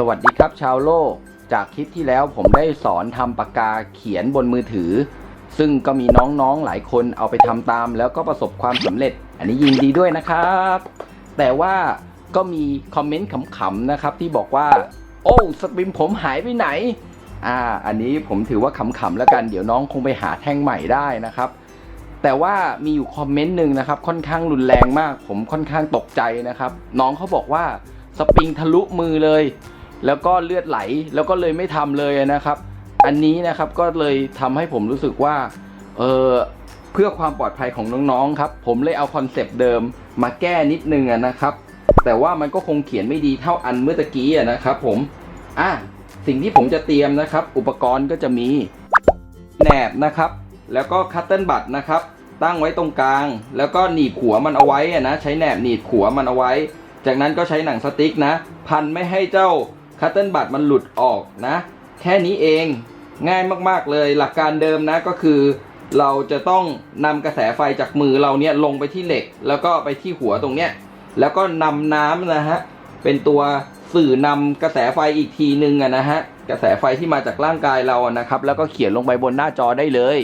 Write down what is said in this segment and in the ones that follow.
สวัสดีครับชาวโลก จากคลิปที่แล้วผมได้สอนทำปากกาเขียนบนมือถือ ซึ่งก็มีน้องๆหลายคนเอาไปทำตาม แล้วก็ประสบความสำเร็จ อันนี้ยินดีด้วยนะครับ แต่ว่าก็มีคอมเมนต์ขำๆนะครับที่บอกว่า โอ้สปริมผมหายไปไหน อ่า อันนี้ผมถือว่าขำๆแล้วกันเดี๋ยวน้องคงไปหาแท่งใหม่ได้นะครับ แต่ว่ามีอยู่คอมเมนต์หนึ่งนะครับ ค่อนข้างรุนแรงมาก ผมค่อนข้างตกใจนะครับ น้องเขาบอกว่าสปริงทะลุมือเลย แล้วก็เลือดไหลแล้วก็เลยไม่ทำเลยนะครับ อันนี้นะครับก็เลยทำให้ผมรู้สึกว่าเออเพื่อความปลอดภัยของน้องๆครับ ผมเลยเอาคอนเซปต์เดิมมาแก้นิดนึงนะครับ แต่ว่ามันก็คงเขียนไม่ดีเท่าอันเมื่อตะกี้นะครับผมอะสิ่งที่ผมจะเตรียมนะครับ อุปกรณ์ก็จะมีแหนบนะครับ แล้วก็คัตเติลบัตนะครับ ตั้งไว้ตรงกลาง แล้วก็หนีบหัวมันเอาไว้นะ ใช้แหนบหนีบหัวมันเอาไว้ จากนั้นก็ใช้หนังสติ๊กนะ พันไม่ให้เจ้า คัตเติลบัตมันหลุดออกนะ แค่นี้เองง่ายมากๆเลย หลักการเดิมนะก็คือ เราจะต้องนำกระแสไฟจากมือเราเนี่ยลงไปที่เหล็ก แล้วก็ไปที่หัวตรงเนี้ยแล้วก็นำน้ำนะฮะเป็นตัวสื่อนำกระแสไฟอีกทีนึงอะนะฮะกระแสไฟที่มาจากร่างกายเราอะนะครับ แล้วก็เขียนลงไปบนหน้าจอได้เลย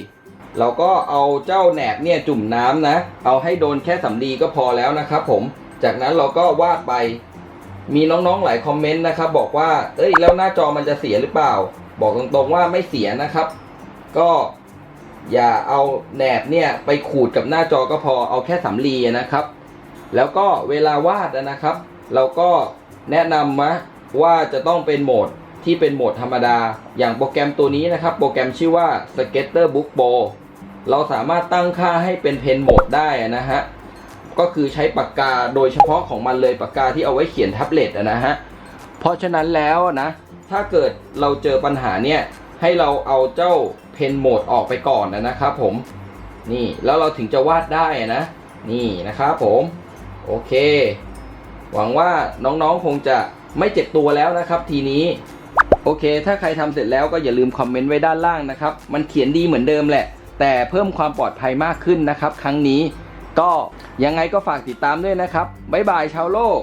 เราก็เอาเจ้าแหนบเนี่ยจุ่มน้ำนะ เอาให้โดนแค่สำลีก็พอแล้วนะครับผม จากนั้นเราก็วาดไป มีน้องๆหลายคอมเมนต์นะครับบอกว่า เอ้ยแล้วหน้าจอมันจะเสียหรือเปล่า บอกตรงๆว่าไม่เสียนะครับ ก็อย่าเอาแหนบเนี่ยไปขูดกับหน้าจอก็พอเอาแค่สำลีนะครับ แล้วก็เวลาวาดนะครับ เราก็แนะนำมาว่าจะต้องเป็นโหมดที่เป็นโหมดธรรมดา อย่างโปรแกรมตัวนี้นะครับ โปรแกรมชื่อว่า Skater Book Pro เราสามารถตั้งค่าให้เป็นเพนโหมดได้นะฮะ ก็คือใช้ปากกาโดยเฉพาะของมันเลยปากกาที่เอาไว้เขียนแท็บเล็ตนะฮะเพราะฉะนั้นแล้วนะ ถ้าเกิดเราเจอปัญหาเนี่ยให้เราเอาเจ้าเพนโหมดออกไปก่อนนะครับผมนี่แล้วเราถึงจะวาดได้นะนี่นะครับผมโอเค หวังว่าน้องๆคงจะไม่เจ็บตัวแล้วนะครับทีนี้โอเค ถ้าใครทำเสร็จแล้วก็อย่าลืมคอมเมนต์ไว้ด้านล่างนะครับ มันเขียนดีเหมือนเดิมแหละ แต่เพิ่มความปลอดภัยมากขึ้นนะครับ ครั้งนี้ ก็ยังไงก็ฝากติดตามด้วยนะครับ บ๊ายบายชาวโลก